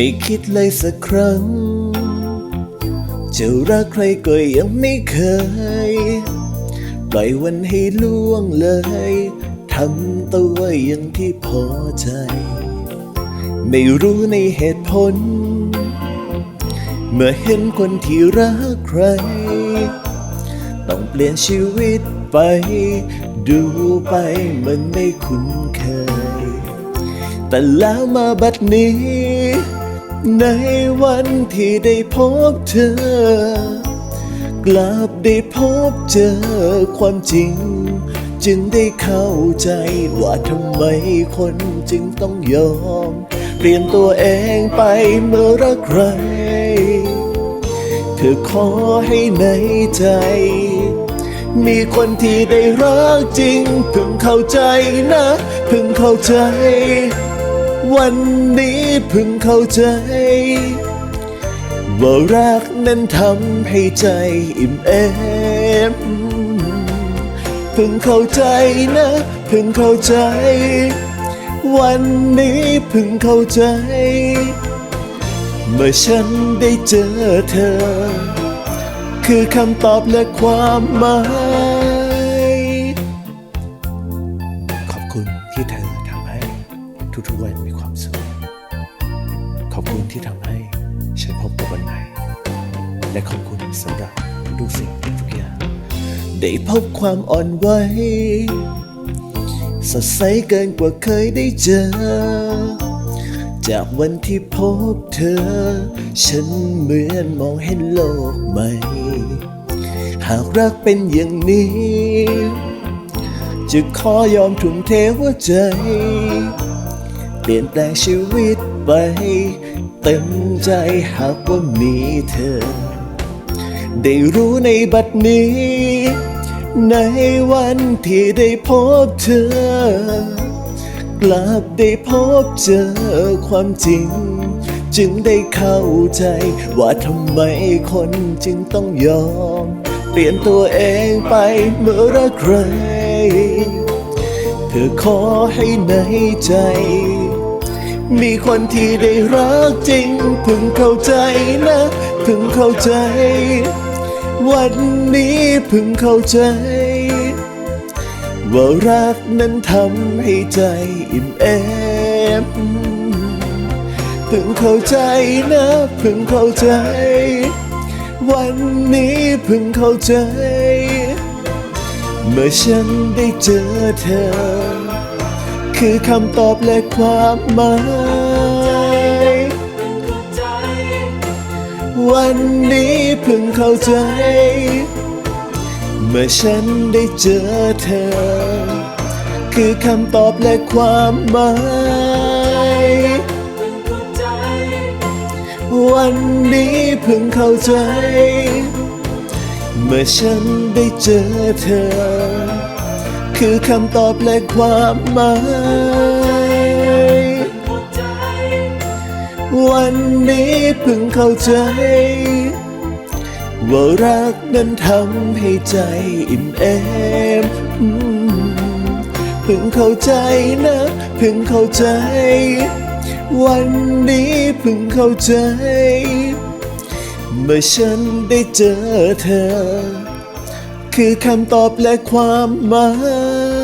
ไม่คิดเลยสักครั้ง จะรักใครก็ยังไม่เคย ปล่อยวันให้ล่วงเลยทำตัวอย่างที่พอใจ ไม่รู้ในเหตุผล เมื่อเห็นคนที่รักใคร ต้องเปลี่ยนชีวิตไป ดูไปมันไม่คุ้นเคย แต่แล้วมาบัดนี้ ในวันที่ได้พบเธอกลับได้พบเจอความจริง จึงได้เข้าใจว่าทำไมคนจึงต้องยอม เปลี่ยนตัวเองไปเมื่อรักใคร เธอขอให้ในใจ มีคนที่ได้รักจริงเพิ่งเข้าใจนะเพิ่งเข้าใจ วันนี้เพิ่งเข้าใจ ว่ารักนั้นทำให้ใจอิ่มเอมเพิ่งเข้าใจนะ เพิ่งเข้าใจ วันนี้เพิ่งเข้าใจ เมื่อฉันได้เจอเธอ คือคำตอบและความหมาย ขอบคุณที่เธอ ทุกๆวันมีความสุข ขอบคุณที่ทำให้ฉันพบกับวันใหม่และขอบคุณสำหรับทุกสิ่งทุกอย่าง ได้พบความอ่อนไหวสดใสเกินกว่าเคยได้เจอ จากวันที่พบเธอ ฉันเหมือนมองเห็นโลกใหม่ หากรักเป็นอย่างนี้ จะขอยอมทุ่มเทหัวใจ ปลี่ยนแปลงชีวิตไป เต็มใจหากว่ามีเธอ ได้รู้ในบัดนี้ ในวันที่ได้พบเธอ กลับได้พบเจอความจริง จึงได้เข้าใจว่าทำไมคนจึงต้องยอม เปลี่ยนตัวเองไปเมื่อรักใครเธอขอให้ในใจ มีคนที่ได้รักจริงเพิ่งเข้าใจนะเพิ่งเข้าใจ วันนี้เพิ่งเข้าใจ ว่ารักนั้นทำให้ใจอิ่มเอมพิ่งเข้าใจนะเพิ่งเข้าใจ วันนี้เพิ่งเข้าใจ เมื่อฉันได้เจอเธอ คือคำตอบและความหมาย วันนี้เพิ่งเข้าใจ เมื่อฉันได้เจอเธอ คือคำตอบและความหมาย วันนี้เพิ่งเข้าใจ เมื่อฉันได้เจอเธอ คือคำตอบและความหมาย วันนี้เพิ่งเข้าใจ ว่ารักนั้นทำให้ใจอิ่มเอมเพิ่งเข้าใจนะ เพิ่งเข้าใจ วันนี้เพิ่งเข้าใจ เมื่อฉันได้เจอเธอ คือคำตอบและความหมาย